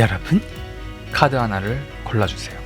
여러분, 카드 하나를 골라주세요.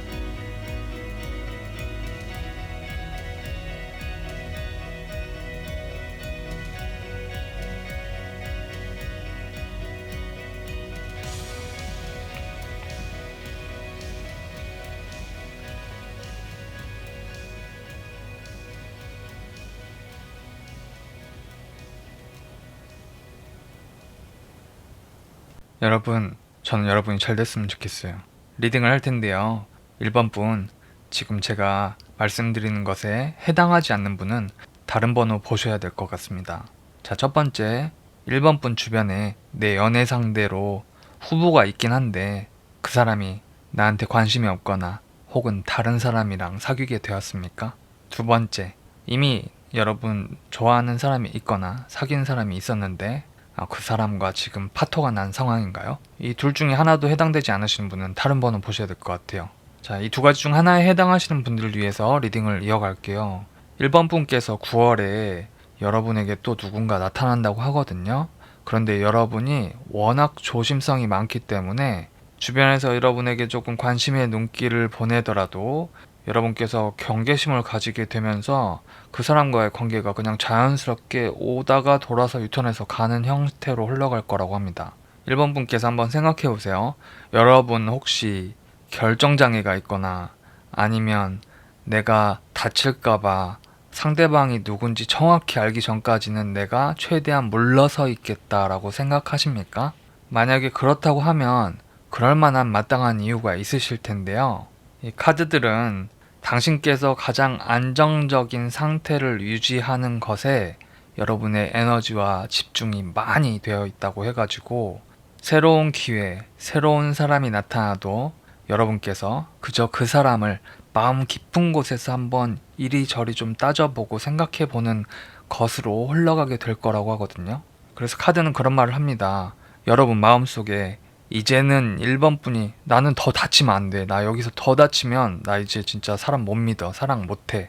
여러분, 저는 여러분이 잘 됐으면 좋겠어요. 리딩을 할 텐데요. 1번 분, 지금 제가 말씀드리는 것에 해당하지 않는 분은 다른 번호 보셔야 될 것 같습니다. 자, 첫 번째, 1번 분 주변에 내 연애 상대로 후보가 있긴 한데 그 사람이 나한테 관심이 없거나 혹은 다른 사람이랑 사귀게 되었습니까? 두 번째, 이미 여러분 좋아하는 사람이 있거나 사귄 사람이 있었는데 아, 그 사람과 지금 파토가 난 상황인가요? 이 둘 중에 하나도 해당되지 않으시는 분은 다른 번호 보셔야 될 것 같아요. 자, 이 두 가지 중 하나에 해당하시는 분들을 위해서 리딩을 이어갈게요. 1번 분께서 9월에 여러분에게 또 누군가 나타난다고 하거든요. 그런데 여러분이 워낙 조심성이 많기 때문에 주변에서 여러분에게 조금 관심의 눈길을 보내더라도 여러분께서 경계심을 가지게 되면서 그 사람과의 관계가 그냥 자연스럽게 오다가 돌아서 유턴해서 가는 형태로 흘러갈 거라고 합니다. 1번 분께서 한번 생각해 보세요. 여러분 혹시 결정장애가 있거나 아니면 내가 다칠까봐 상대방이 누군지 정확히 알기 전까지는 내가 최대한 물러서 있겠다라고 생각하십니까? 만약에 그렇다고 하면 그럴 만한 마땅한 이유가 있으실 텐데요. 이 카드들은 당신께서 가장 안정적인 상태를 유지하는 것에 여러분의 에너지와 집중이 많이 되어 있다고 해가지고 새로운 기회, 새로운 사람이 나타나도 여러분께서 그저 그 사람을 마음 깊은 곳에서 한번 이리저리 좀 따져보고 생각해보는 것으로 흘러가게 될 거라고 하거든요. 그래서 카드는 그런 말을 합니다. 여러분 마음속에 이제는 1번 분이 나는 더 다치면 안 돼. 나 여기서 더 다치면 나 이제 진짜 사람 못 믿어. 사랑 못 해.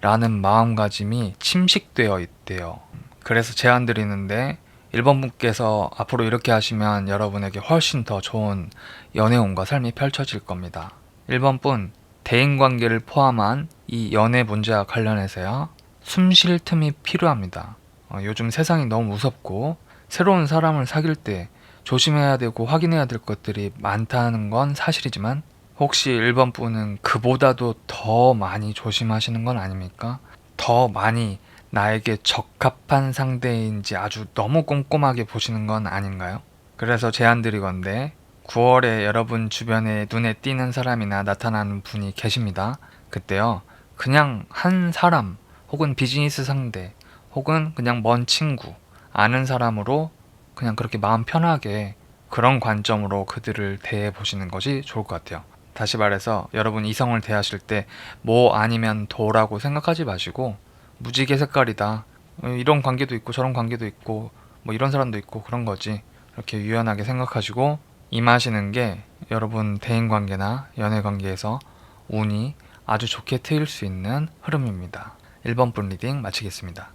라는 마음가짐이 침식되어 있대요. 그래서 제안 드리는데 1번 분께서 앞으로 이렇게 하시면 여러분에게 훨씬 더 좋은 연애운과 삶이 펼쳐질 겁니다. 1번 분, 대인관계를 포함한 이 연애 문제와 관련해서요. 숨 쉴 틈이 필요합니다. 어, 요즘 세상이 너무 무섭고 새로운 사람을 사귈 때 조심해야 되고 확인해야 될 것들이 많다는 건 사실이지만 혹시 1번 분은 그보다도 더 많이 조심하시는 건 아닙니까? 더 많이 나에게 적합한 상대인지 아주 너무 꼼꼼하게 보시는 건 아닌가요? 그래서 제안 드리건데 9월에 여러분 주변에 눈에 띄는 사람이나 나타나는 분이 계십니다. 그때요. 그냥 한 사람 혹은 비즈니스 상대 혹은 그냥 먼 친구 아는 사람으로 그냥 그렇게 마음 편하게 그런 관점으로 그들을 대해 보시는 것이 좋을 것 같아요. 다시 말해서 여러분 이성을 대하실 때 뭐 아니면 도라고 생각하지 마시고 무지개 색깔이다. 어, 이런 관계도 있고 저런 관계도 있고 뭐 이런 사람도 있고 그런 거지. 이렇게 유연하게 생각하시고 임하시는 게 여러분 대인 관계나 연애 관계에서 운이 아주 좋게 트일 수 있는 흐름입니다. 1번 분 리딩 마치겠습니다.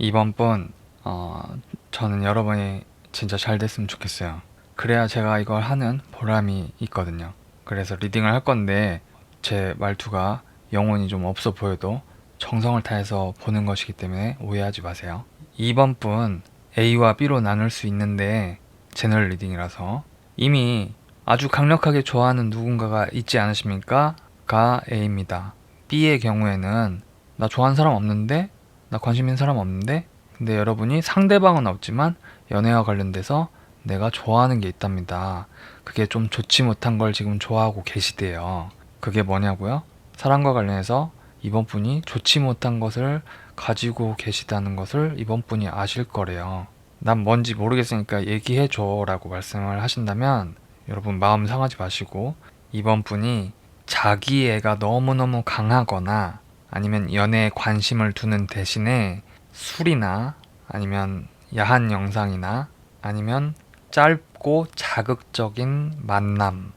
2번 분, 어, 저는 여러분이 진짜 잘 됐으면 좋겠어요. 그래야 제가 이걸 하는 보람이 있거든요. 그래서 리딩을 할 건데 제 말투가 영혼이 좀 없어 보여도 정성을 다해서 보는 것이기 때문에 오해하지 마세요. 2번 분 A와 B로 나눌 수 있는데 제너럴 리딩이라서 이미 아주 강력하게 좋아하는 누군가가 있지 않으십니까? 가 A입니다. B의 경우에는 나 좋아하는 사람 없는데 나 관심 있는 사람 없는데 근데 여러분이 상대방은 없지만 연애와 관련돼서 내가 좋아하는 게 있답니다. 그게 좀 좋지 못한 걸 지금 좋아하고 계시대요. 그게 뭐냐고요? 사랑과 관련해서 이번 분이 좋지 못한 것을 가지고 계시다는 것을 이번 분이 아실 거래요. 난 뭔지 모르겠으니까 얘기해줘 라고 말씀을 하신다면 여러분 마음 상하지 마시고 이번 분이 자기애가 너무너무 강하거나 아니면 연애에 관심을 두는 대신에 술이나 아니면 야한 영상이나 아니면 짧고 자극적인 만남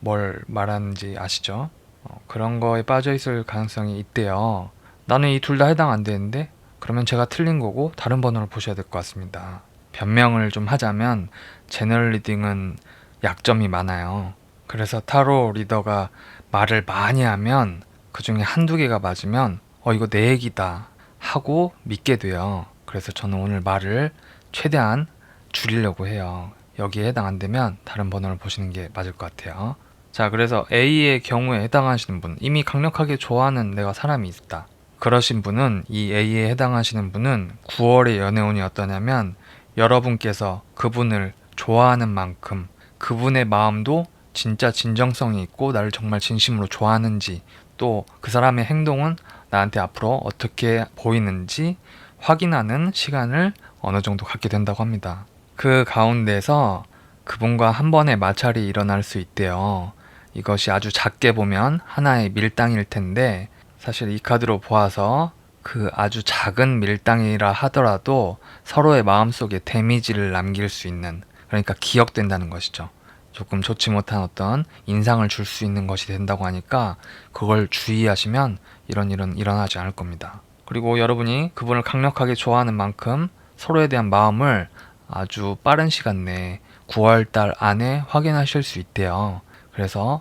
뭘 말하는지 아시죠? 어, 그런 거에 빠져 있을 가능성이 있대요. 나는 이 둘 다 해당 안 되는데 그러면 제가 틀린 거고 다른 번호를 보셔야 될 것 같습니다. 변명을 좀 하자면 제너럴 리딩은 약점이 많아요. 그래서 타로 리더가 말을 많이 하면 그 중에 한두 개가 맞으면 어 이거 내 얘기다 하고 믿게 돼요. 그래서 저는 오늘 말을 최대한 줄이려고 해요. 여기에 해당 안 되면 다른 번호를 보시는 게 맞을 것 같아요. 자, 그래서 A의 경우에 해당하시는 분, 이미 강력하게 좋아하는 내가 사람이 있다. 그러신 분은 이 A에 해당하시는 분은 9월의 연애운이 어떠냐면 여러분께서 그분을 좋아하는 만큼 그분의 마음도 진짜 진정성이 있고 나를 정말 진심으로 좋아하는지 또 그 사람의 행동은 나한테 앞으로 어떻게 보이는지 확인하는 시간을 어느 정도 갖게 된다고 합니다. 그 가운데서 그분과 한 번의 마찰이 일어날 수 있대요. 이것이 아주 작게 보면 하나의 밀당일 텐데 사실 이 카드로 보아서 그 아주 작은 밀당이라 하더라도 서로의 마음속에 데미지를 남길 수 있는 그러니까 기억된다는 것이죠. 조금 좋지 못한 어떤 인상을 줄 수 있는 것이 된다고 하니까 그걸 주의하시면 이런 일은 일어나지 않을 겁니다. 그리고 여러분이 그분을 강력하게 좋아하는 만큼 서로에 대한 마음을 아주 빠른 시간 내에 9월 달 안에 확인하실 수 있대요. 그래서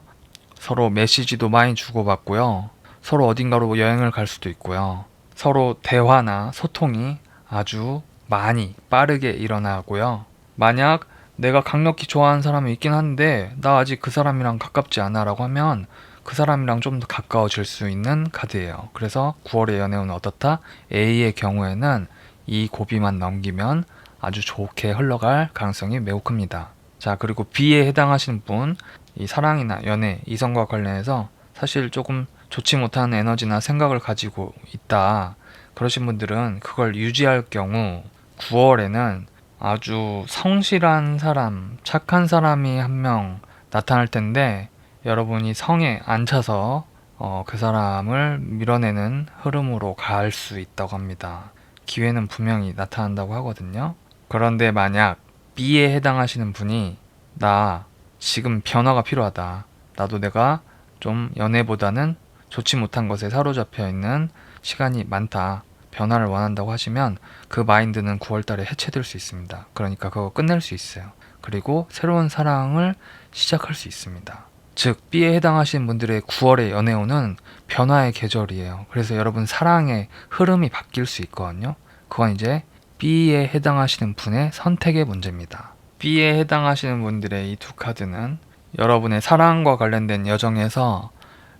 서로 메시지도 많이 주고받고요. 서로 어딘가로 여행을 갈 수도 있고요. 서로 대화나 소통이 아주 많이 빠르게 일어나고요. 만약 내가 강력히 좋아하는 사람이 있긴 한데 나 아직 그 사람이랑 가깝지 않아라고 하면 그 사람이랑 좀 더 가까워질 수 있는 카드예요. 그래서 9월의 연애운은 어떻다? A의 경우에는 이 고비만 넘기면 아주 좋게 흘러갈 가능성이 매우 큽니다. 자, 그리고 B에 해당하시는 분, 이 사랑이나 연애, 이성과 관련해서 사실 조금 좋지 못한 에너지나 생각을 가지고 있다. 그러신 분들은 그걸 유지할 경우 9월에는 아주 성실한 사람, 착한 사람이 한 명 나타날 텐데 여러분이 성에 안 차서 어, 그 사람을 밀어내는 흐름으로 갈 수 있다고 합니다. 기회는 분명히 나타난다고 하거든요. 그런데 만약 B에 해당하시는 분이 나 지금 변화가 필요하다. 나도 내가 좀 연애보다는 좋지 못한 것에 사로잡혀 있는 시간이 많다. 변화를 원한다고 하시면 그 마인드는 9월 달에 해체될 수 있습니다. 그러니까 그거 끝낼 수 있어요. 그리고 새로운 사랑을 시작할 수 있습니다. 즉, B에 해당하시는 분들의 9월의 연애운은 변화의 계절이에요. 그래서 여러분 사랑의 흐름이 바뀔 수 있거든요. 그건 이제 B에 해당하시는 분의 선택의 문제입니다. B에 해당하시는 분들의 이 두 카드는 여러분의 사랑과 관련된 여정에서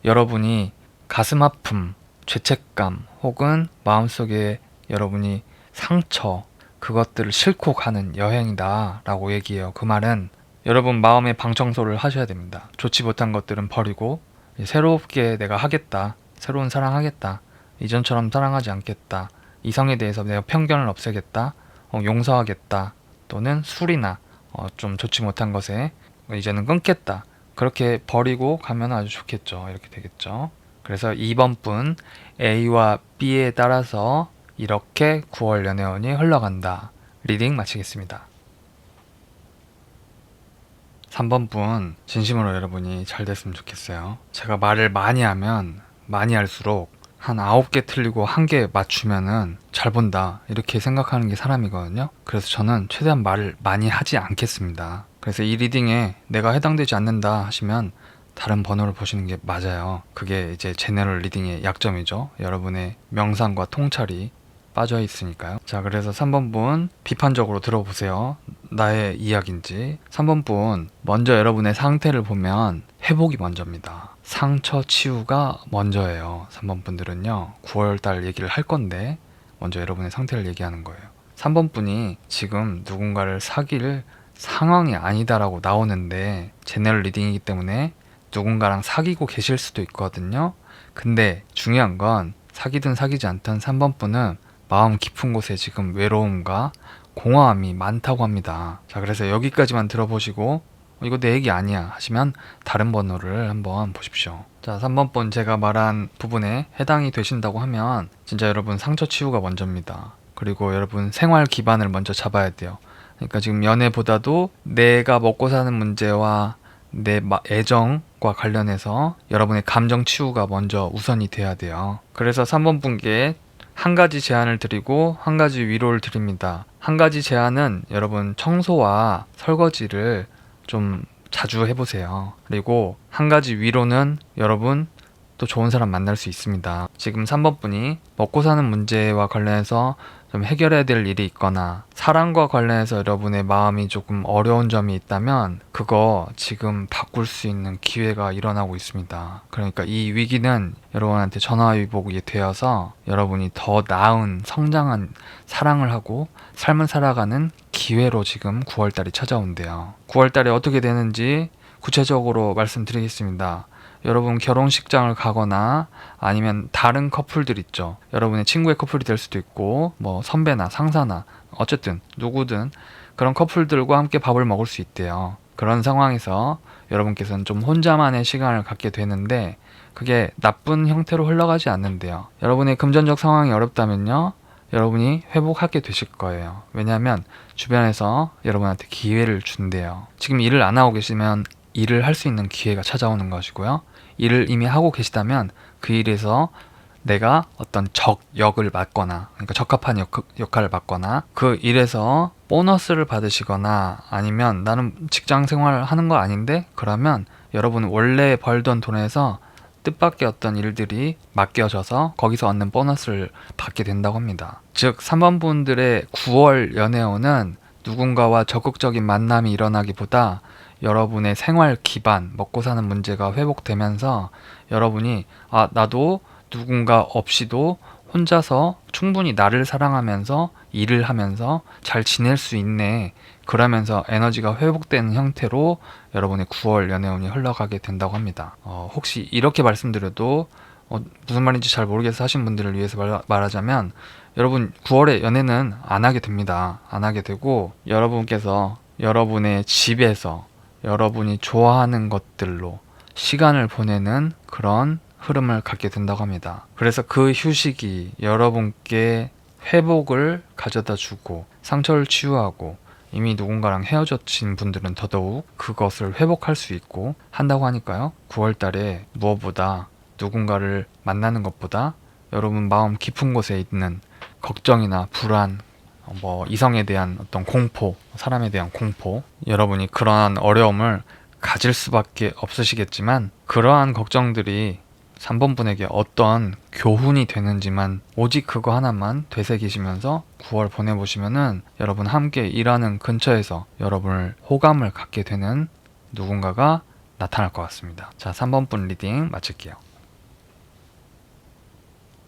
여러분이 가슴 아픔, 죄책감 혹은 마음속에 여러분이 상처 그것들을 싣고 가는 여행이다 라고 얘기해요. 그 말은 여러분 마음의 방청소를 하셔야 됩니다. 좋지 못한 것들은 버리고 새롭게 내가 하겠다. 새로운 사랑하겠다. 이전처럼 사랑하지 않겠다. 이성에 대해서 내가 편견을 없애겠다. 어, 용서하겠다. 또는 술이나 어, 좀 좋지 못한 것에 이제는 끊겠다. 그렇게 버리고 가면 아주 좋겠죠. 이렇게 되겠죠. 그래서 2번 분 A와 B에 따라서 이렇게 9월 연애운이 흘러간다. 리딩 마치겠습니다. 3번 분 진심으로 여러분이 잘 됐으면 좋겠어요. 제가 말을 많이 하면 많이 할수록 한 9개 틀리고 한개 맞추면은 잘 본다. 이렇게 생각하는 게 사람이거든요. 그래서 저는 최대한 말을 많이 하지 않겠습니다. 그래서 이 리딩에 내가 해당되지 않는다 하시면 다른 번호를 보시는 게 맞아요. 그게 이제 제네럴 리딩의 약점이죠. 여러분의 명상과 통찰이 빠져 있으니까요. 자, 그래서 3번 분 비판적으로 들어보세요. 나의 이야기인지. 3번 분 먼저 여러분의 상태를 보면 회복이 먼저입니다. 상처 치유가 먼저예요. 3번 분들은요. 9월 달 얘기를 할 건데 먼저 여러분의 상태를 얘기하는 거예요. 3번 분이 지금 누군가를 사귈 상황이 아니다라고 나오는데 제네럴 리딩이기 때문에 누군가랑 사귀고 계실 수도 있거든요. 근데 중요한 건 사귀든 사귀지 않든 3번 분은 마음 깊은 곳에 지금 외로움과 공허함이 많다고 합니다. 자, 그래서 여기까지만 들어보시고 어, 이거 내 얘기 아니야 하시면 다른 번호를 한번 보십시오. 자, 3번 번 제가 말한 부분에 해당이 되신다고 하면 진짜 여러분 상처 치유가 먼저입니다. 그리고 여러분 생활 기반을 먼저 잡아야 돼요. 그러니까 지금 연애보다도 내가 먹고 사는 문제와 내 마- 애정과 관련해서 여러분의 감정 치유가 먼저 우선이 돼야 돼요. 그래서 3번 분께 한 가지 제안을 드리고 한 가지 위로를 드립니다. 한 가지 제안은 여러분 청소와 설거지를 좀 자주 해보세요. 그리고 한 가지 위로는 여러분 또 좋은 사람 만날 수 있습니다. 지금 3번 분이 먹고 사는 문제와 관련해서 좀 해결해야 될 일이 있거나 사랑과 관련해서 여러분의 마음이 조금 어려운 점이 있다면 그거 지금 바꿀 수 있는 기회가 일어나고 있습니다. 그러니까 이 위기는 여러분한테 전화위복이 되어서 여러분이 더 나은 성장한 사랑을 하고 삶을 살아가는 기회로 지금 9월달이 찾아온대요. 9월달에 어떻게 되는지 구체적으로 말씀드리겠습니다. 여러분 결혼식장을 가거나 아니면 다른 커플들 있죠. 여러분의 친구의 커플이 될 수도 있고 뭐 선배나 상사나 어쨌든 누구든 그런 커플들과 함께 밥을 먹을 수 있대요. 그런 상황에서 여러분께서는 좀 혼자만의 시간을 갖게 되는데 그게 나쁜 형태로 흘러가지 않는데요. 여러분의 금전적 상황이 어렵다면요. 여러분이 회복하게 되실 거예요. 왜냐하면 주변에서 여러분한테 기회를 준대요. 지금 일을 안 하고 계시면 일을 할 수 있는 기회가 찾아오는 것이고요. 일을 이미 하고 계시다면 그 일에서 내가 어떤 적 역을 맡거나 그러니까 적합한 역, 역할을 맡거나 그 일에서 보너스를 받으시거나 아니면 나는 직장 생활을 하는 거 아닌데 그러면 여러분 원래 벌던 돈에서 뜻밖의 어떤 일들이 맡겨져서 거기서 얻는 보너스를 받게 된다고 합니다. 즉 3번 분들의 9월 연애운은 누군가와 적극적인 만남이 일어나기보다 여러분의 생활 기반, 먹고 사는 문제가 회복되면서 여러분이 아, 나도 누군가 없이도 혼자서 충분히 나를 사랑하면서 일을 하면서 잘 지낼 수 있네. 그러면서 에너지가 회복되는 형태로 여러분의 9월 연애운이 흘러가게 된다고 합니다. 어, 혹시 이렇게 말씀드려도 어, 무슨 말인지 잘 모르겠어 하신 분들을 위해서 말, 말하자면 여러분 9월에 연애는 안 하게 됩니다. 안 하게 되고 여러분께서 여러분의 집에서 여러분이 좋아하는 것들로 시간을 보내는 그런 흐름을 갖게 된다고 합니다. 그래서 그 휴식이 여러분께 회복을 가져다 주고 상처를 치유하고 이미 누군가랑 헤어졌신 분들은 더더욱 그것을 회복할 수 있고 한다고 하니까요. 9월 달에 무엇보다 누군가를 만나는 것보다 여러분 마음 깊은 곳에 있는 걱정이나 불안, 뭐 이성에 대한 어떤 공포, 사람에 대한 공포, 여러분이 그러한 어려움을 가질 수밖에 없으시겠지만 그러한 걱정들이 3번 분에게 어떤 교훈이 되는지만 오직 그거 하나만 되새기시면서 9월 보내보시면은 여러분 함께 일하는 근처에서 여러분을 호감을 갖게 되는 누군가가 나타날 것 같습니다. 자, 3번 분 리딩 마칠게요.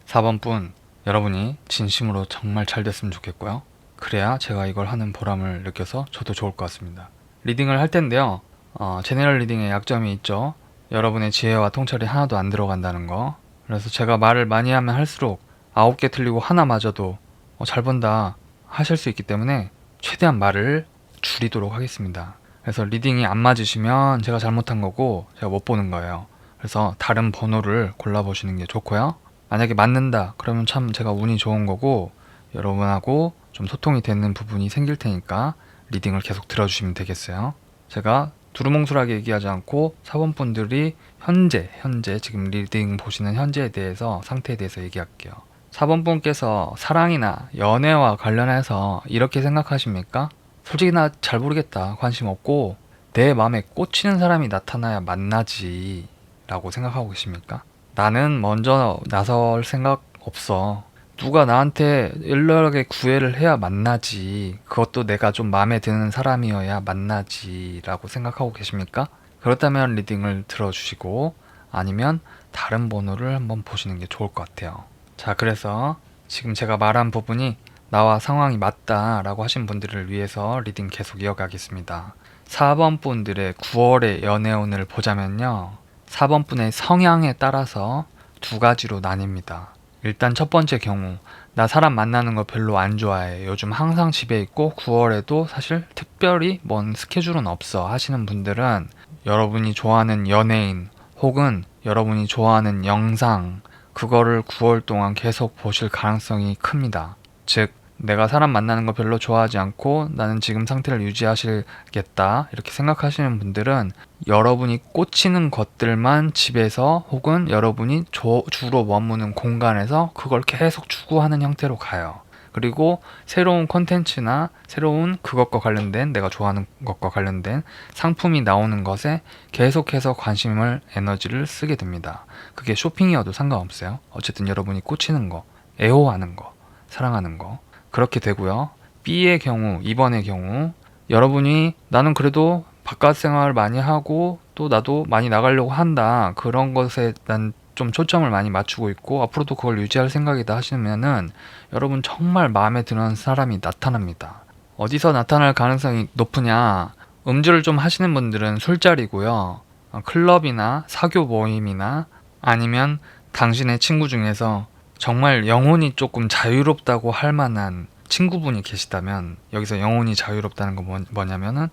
4번 분, 여러분이 진심으로 정말 잘 됐으면 좋겠고요. 그래야 제가 이걸 하는 보람을 느껴서 저도 좋을 것 같습니다. 리딩을 할 텐데요. 어, 제네럴 리딩의 약점이 있죠. 여러분의 지혜와 통찰이 하나도 안 들어간다는 거. 그래서 제가 말을 많이 하면 할수록 아홉 개 틀리고 하나 맞아도 어, 잘 본다 하실 수 있기 때문에 최대한 말을 줄이도록 하겠습니다. 그래서 리딩이 안 맞으시면 제가 잘못한 거고 제가 못 보는 거예요. 그래서 다른 번호를 골라보시는 게 좋고요. 만약에 맞는다 그러면 참 제가 운이 좋은 거고 여러분하고 좀 소통이 되는 부분이 생길 테니까 리딩을 계속 들어주시면 되겠어요. 제가 두루뭉술하게 얘기하지 않고 사번분들이 현재 현재 지금 리딩 보시는 현재에 대해서 상태에 대해서 얘기할게요. 4번분께서 사랑이나 연애와 관련해서 이렇게 생각하십니까? 솔직히 나 잘 모르겠다. 관심 없고 내 마음에 꽂히는 사람이 나타나야 만나지 라고 생각하고 계십니까? 나는 먼저 나설 생각 없어. 누가 나한테 연락에 구애를 해야 만나지. 그것도 내가 좀 마음에 드는 사람이어야 만나지. 라고 생각하고 계십니까? 그렇다면 리딩을 들어주시고 아니면 다른 번호를 한번 보시는 게 좋을 것 같아요. 자, 그래서 지금 제가 말한 부분이 나와 상황이 맞다라고 하신 분들을 위해서 리딩 계속 이어가겠습니다. 4번 분들의 9월의 연애운을 보자면요. 4번 분의 성향에 따라서 두 가지로 나뉩니다. 일단 첫 번째 경우 나 사람 만나는 거 별로 안 좋아해. 요즘 항상 집에 있고 9월에도 사실 특별히 뭔 스케줄은 없어 하시는 분들은 여러분이 좋아하는 연예인 혹은 여러분이 좋아하는 영상 그거를 9월 동안 계속 보실 가능성이 큽니다. 즉 내가 사람 만나는 거 별로 좋아하지 않고 나는 지금 상태를 유지하시겠다 이렇게 생각하시는 분들은 여러분이 꽂히는 것들만 집에서 혹은 여러분이 조- 주로 머무는 공간에서 그걸 계속 추구하는 형태로 가요. 그리고 새로운 콘텐츠나 새로운 그것과 관련된 내가 좋아하는 것과 관련된 상품이 나오는 것에 계속해서 관심을 에너지를 쓰게 됩니다. 그게 쇼핑이어도 상관없어요. 어쨌든 여러분이 꽂히는 거, 애호하는 거, 사랑하는 거 그렇게 되고요. B의 경우, 2번의 경우 여러분이 나는 그래도 바깥 생활 많이 하고 또 나도 많이 나가려고 한다. 그런 것에 난 좀 초점을 많이 맞추고 있고 앞으로도 그걸 유지할 생각이다 하시면은 여러분 정말 마음에 드는 사람이 나타납니다. 어디서 나타날 가능성이 높으냐? 음주를 좀 하시는 분들은 술자리고요. 어, 클럽이나 사교 모임이나 아니면 당신의 친구 중에서 정말 영혼이 조금 자유롭다고 할 만한 친구분이 계시다면 여기서 영혼이 자유롭다는 건 뭐- 뭐냐면은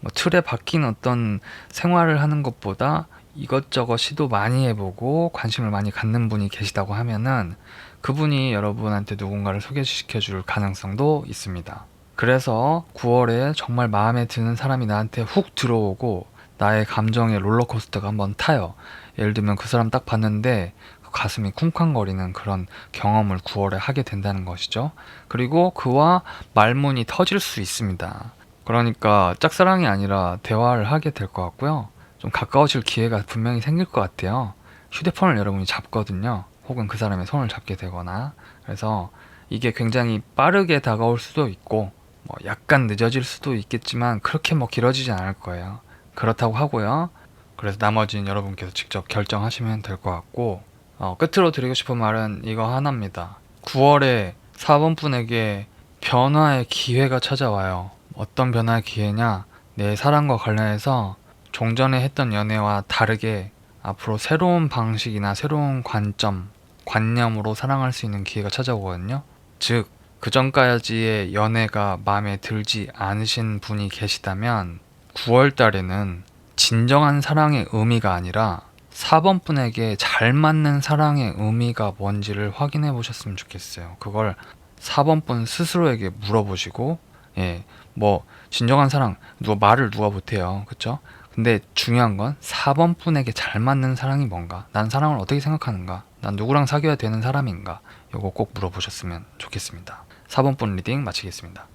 뭐 틀에 박힌 어떤 생활을 하는 것보다 이것저것 시도 많이 해보고 관심을 많이 갖는 분이 계시다고 하면은 그분이 여러분한테 누군가를 소개시켜 줄 가능성도 있습니다. 그래서 9월에 정말 마음에 드는 사람이 나한테 훅 들어오고 나의 감정의 롤러코스터가 한번 타요. 예를 들면 그 사람 딱 봤는데 그 가슴이 쿵쾅거리는 그런 경험을 9월에 하게 된다는 것이죠. 그리고 그와 말문이 터질 수 있습니다. 그러니까 짝사랑이 아니라 대화를 하게 될 것 같고요. 좀 가까워질 기회가 분명히 생길 것 같아요. 휴대폰을 여러분이 잡거든요. 혹은 그 사람의 손을 잡게 되거나. 그래서 이게 굉장히 빠르게 다가올 수도 있고, 뭐 약간 늦어질 수도 있겠지만, 그렇게 뭐 길어지지 않을 거예요. 그렇다고 하고요. 그래서 나머지는 여러분께서 직접 결정하시면 될 것 같고, 어, 끝으로 드리고 싶은 말은 이거 하나입니다. 9월에 4번 분에게 변화의 기회가 찾아와요. 어떤 변화의 기회냐? 내 사랑과 관련해서 종전에 했던 연애와 다르게 앞으로 새로운 방식이나 새로운 관점, 관념으로 사랑할 수 있는 기회가 찾아오거든요. 즉, 그 전까지의 연애가 마음에 들지 않으신 분이 계시다면 9월 달에는 진정한 사랑의 의미가 아니라 4번 분에게 잘 맞는 사랑의 의미가 뭔지를 확인해 보셨으면 좋겠어요. 그걸 4번 분 스스로에게 물어보시고, 예, 뭐, 진정한 사랑, 누가 말을 누가 못해요. 그쵸? 근데 중요한 건 4번 분에게 잘 맞는 사랑이 뭔가? 난 사랑을 어떻게 생각하는가? 난 누구랑 사귀어야 되는 사람인가? 요거 꼭 물어보셨으면 좋겠습니다. 4번 분 리딩 마치겠습니다.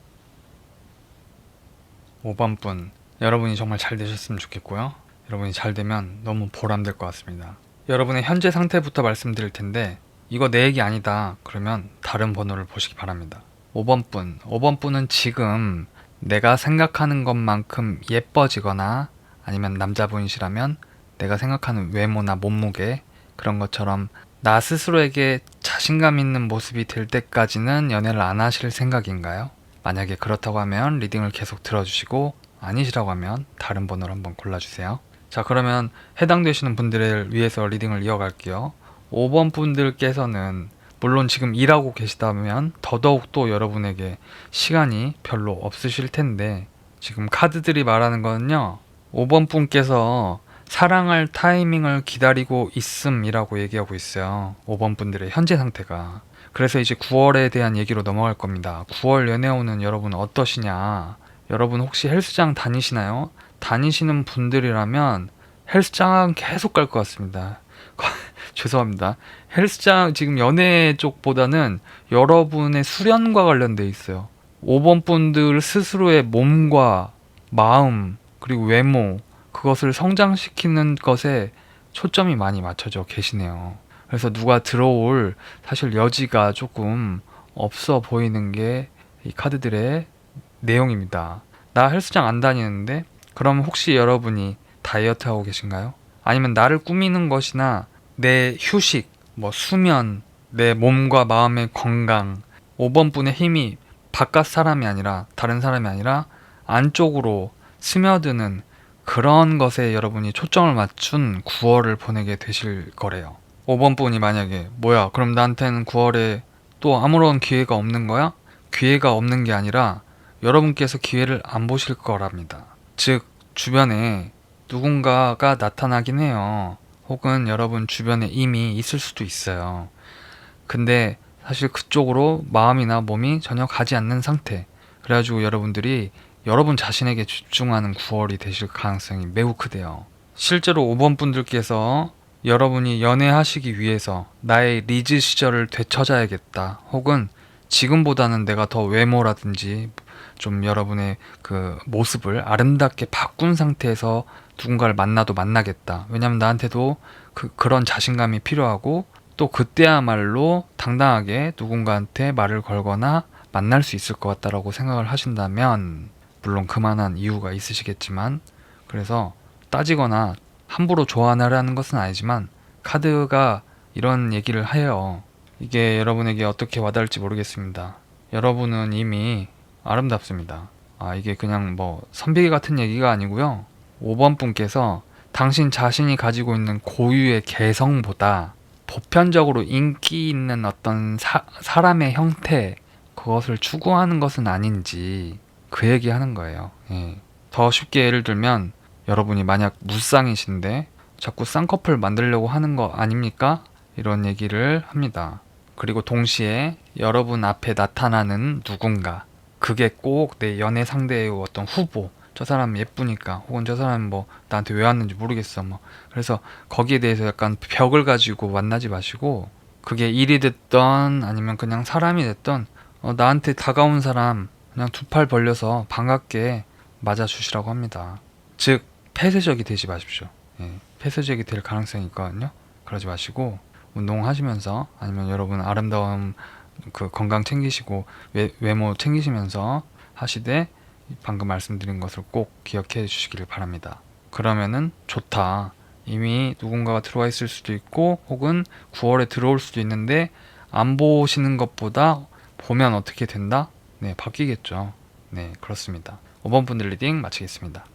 5번 분, 여러분이 정말 잘 되셨으면 좋겠고요. 여러분이 잘 되면 너무 보람될 것 같습니다. 여러분의 현재 상태부터 말씀드릴 텐데, 이거 내 얘기 아니다. 그러면 다른 번호를 보시기 바랍니다. 5번 분, 5번 분은 지금 내가 생각하는 것만큼 예뻐지거나 아니면 남자분이시라면 내가 생각하는 외모나 몸무게 그런 것처럼 나 스스로에게 자신감 있는 모습이 될 때까지는 연애를 안 하실 생각인가요? 만약에 그렇다고 하면 리딩을 계속 들어주시고 아니시라고 하면 다른 번호를 한번 골라주세요. 자 그러면 해당되시는 분들을 위해서 리딩을 이어갈게요. 5번 분들께서는 물론 지금 일하고 계시다면 더더욱 또 여러분에게 시간이 별로 없으실 텐데 지금 카드들이 말하는 거는요. 5번 분께서 사랑할 타이밍을 기다리고 있음이라고 얘기하고 있어요. 5번 분들의 현재 상태가. 그래서 이제 9월에 대한 얘기로 넘어갈 겁니다. 9월 연애 오는 여러분 어떠시냐? 여러분 혹시 헬스장 다니시나요? 다니시는 분들이라면 헬스장 계속 갈 것 같습니다. 죄송합니다. 헬스장 지금 연애 쪽보다는 여러분의 수련과 관련돼 있어요. 5번 분들 스스로의 몸과 마음 그리고 외모 그것을 성장시키는 것에 초점이 많이 맞춰져 계시네요. 그래서 누가 들어올 사실 여지가 조금 없어 보이는 게 이 카드들의 내용입니다. 나 헬스장 안 다니는데 그럼 혹시 여러분이 다이어트 하고 계신가요? 아니면 나를 꾸미는 것이나 내 휴식, 뭐 수면, 내 몸과 마음의 건강, 5번 분의 힘이 바깥 사람이 아니라 다른 사람이 아니라 안쪽으로 스며드는 그런 것에 여러분이 초점을 맞춘 9월을 보내게 되실 거래요. 5번 분이 만약에 뭐야 그럼 나한테는 9월에 또 아무런 기회가 없는 거야? 기회가 없는 게 아니라 여러분께서 기회를 안 보실 거랍니다. 즉 주변에 누군가가 나타나긴 해요. 혹은 여러분 주변에 이미 있을 수도 있어요. 근데 사실 그쪽으로 마음이나 몸이 전혀 가지 않는 상태. 그래가지고 여러분들이 여러분 자신에게 집중하는 9월이 되실 가능성이 매우 크대요. 실제로 5번 분들께서 여러분이 연애하시기 위해서 나의 리즈 시절을 되찾아야겠다. 혹은 지금보다는 내가 더 외모라든지 좀 여러분의 그 모습을 아름답게 바꾼 상태에서 누군가를 만나도 만나겠다. 왜냐면 나한테도 그, 그런 자신감이 필요하고 또 그때야말로 당당하게 누군가한테 말을 걸거나 만날 수 있을 것 같다라고 생각을 하신다면 물론 그만한 이유가 있으시겠지만 그래서 따지거나 함부로 좋아하라는 것은 아니지만 카드가 이런 얘기를 해요. 이게 여러분에게 어떻게 와닿을지 모르겠습니다. 여러분은 이미 아름답습니다. 아, 이게 그냥 뭐 선비기 같은 얘기가 아니고요. 5번 분께서 당신 자신이 가지고 있는 고유의 개성보다 보편적으로 인기 있는 어떤 사, 사람의 형태 그것을 추구하는 것은 아닌지 그 얘기 하는 거예요. 예. 더 쉽게 예를 들면 여러분이 만약 무쌍이신데 자꾸 쌍꺼풀 만들려고 하는 거 아닙니까? 이런 얘기를 합니다. 그리고 동시에 여러분 앞에 나타나는 누군가 그게 꼭 내 연애 상대의 어떤 후보 저 사람 예쁘니까 혹은 저 사람 뭐 나한테 왜 왔는지 모르겠어 뭐 그래서 거기에 대해서 약간 벽을 가지고 만나지 마시고 그게 일이 됐던 아니면 그냥 사람이 됐던 어, 나한테 다가온 사람 그냥 두 팔 벌려서 반갑게 맞아주시라고 합니다. 즉 폐쇄적이 되지 마십시오. 예, 폐쇄적이 될 가능성이 있거든요. 그러지 마시고 운동하시면서 아니면 여러분 아름다움 그 건강 챙기시고 외, 외모 챙기시면서 하시되 방금 말씀드린 것을 꼭 기억해 주시기를 바랍니다. 그러면은 좋다. 이미 누군가가 들어와 있을 수도 있고 혹은 9월에 들어올 수도 있는데 안 보시는 것보다 보면 어떻게 된다? 네, 바뀌겠죠. 네, 그렇습니다. 5번 분들 리딩 마치겠습니다.